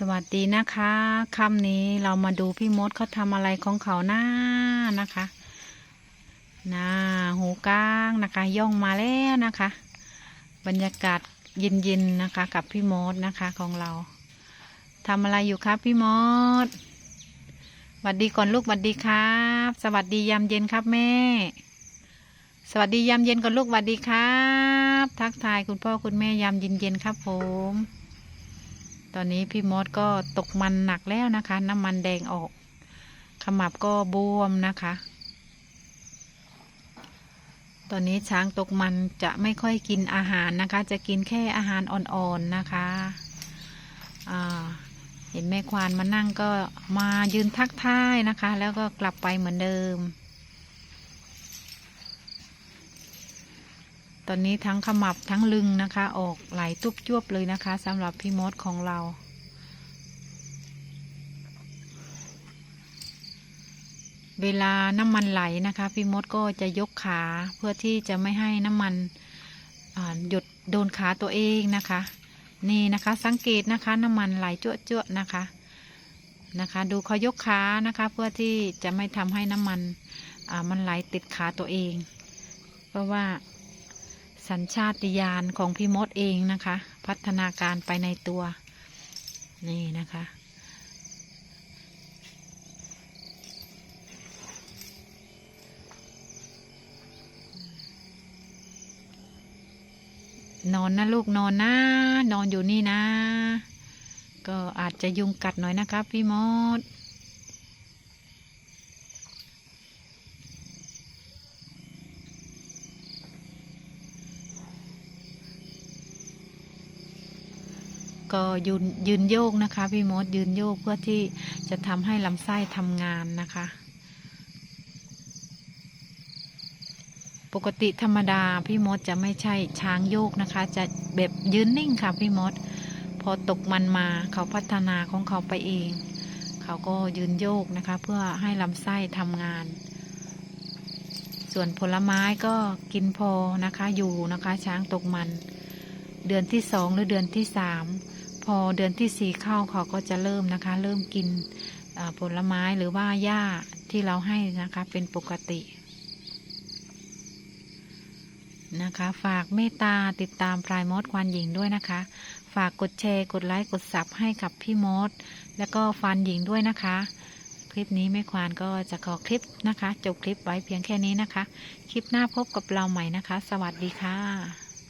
สวัสดีนะคะค่ำนี้เรามาดูพี่มดเขาทำอะไรของเขาหน้านะคะน่าหูก้างนะคะ ย่องมาแล้วนะคะ บรรยากาศเย็นๆนะคะ กับพี่มดนะคะของเราทำอะไรอยู่ครับพี่มดสวัสดีก่อนลูกสวัสดีครับ สวัสดียามเย็นครับแม่ สวัสดียามเย็นก่อนลูกสวัสดีครับ ทักทายคุณพ่อคุณแม่ยามเย็นๆครับผม ตอนนี้พี่มดก็ตกมันหนักแล้วนะคะ น้ำมันแดงออก ขมับก็บวมนะคะ ตอนนี้ช้างตกมันจะไม่ค่อยกินอาหารนะคะ จะกินแค่อาหารอ่อนๆนะคะเห็นแม่ควานมานั่งก็มายืนทักทายนะคะ แล้วก็กลับไปเหมือนเดิม ตอนนี้ทั้งขมับทั้งลึงนะคะ ออกไหลตุบจวบเลยนะคะสำหรับพี่มดของเรา เวลาน้ำมันไหลนะคะ พี่มดก็จะยกขาเพื่อที่จะไม่ให้น้ำมันหยดโดนขาตัวเองนะคะ นี่นะคะสังเกตนะคะ น้ำมันไหลจั่วจั่วนะคะนะคะ ดูเขายกขานะคะ เพื่อที่จะไม่ทำให้น้ำมันมันไหลติดขาตัวเอง เพราะว่า สัญชาตญาณของพี่มดเองนะคะ พัฒนาการไปในตัว นี่นะคะ นอนนะลูกนอนนะนอนอยู่นี่นะ ก็อาจจะยุงกัดหน่อยนะครับพี่มด ก็ยืนยืนโยกนะคะ พี่มดยืนโยกเพื่อที่จะทำให้ลำไส้ทำงานนะคะ ปกติธรรมดาพี่มดจะไม่ใช่ช้างโยกนะคะ จะแบบยืนนิ่งค่ะพี่มด พอตกมันมาเขาพัฒนาของเขาไปเอง เขาก็ยืนโยกนะคะ เพื่อให้ลำไส้ทำงาน ส่วนผลไม้ก็กินพอนะคะอยู่นะคะ ช้างตกมันเดือนที่สองหรือเดือนที่สาม พอเดือนที่สี่เข้าเขาก็จะเริ่มนะคะ เริ่มกินผลไม้หรือว่าหญ้าที่เราให้นะคะ เป็นปกตินะคะ ฝากเมตตาติดตามพลายมดควานหญิงด้วยนะคะ ฝากกดแชร์กดไลค์กดซับให้กับพี่มดแล้วก็ฟานหญิงด้วยนะคะ คลิปนี้แม่ควานก็จะขอคลิปนะคะ จบคลิปไว้เพียงแค่นี้นะคะ คลิปหน้าพบกับเราใหม่นะคะ สวัสดีค่ะ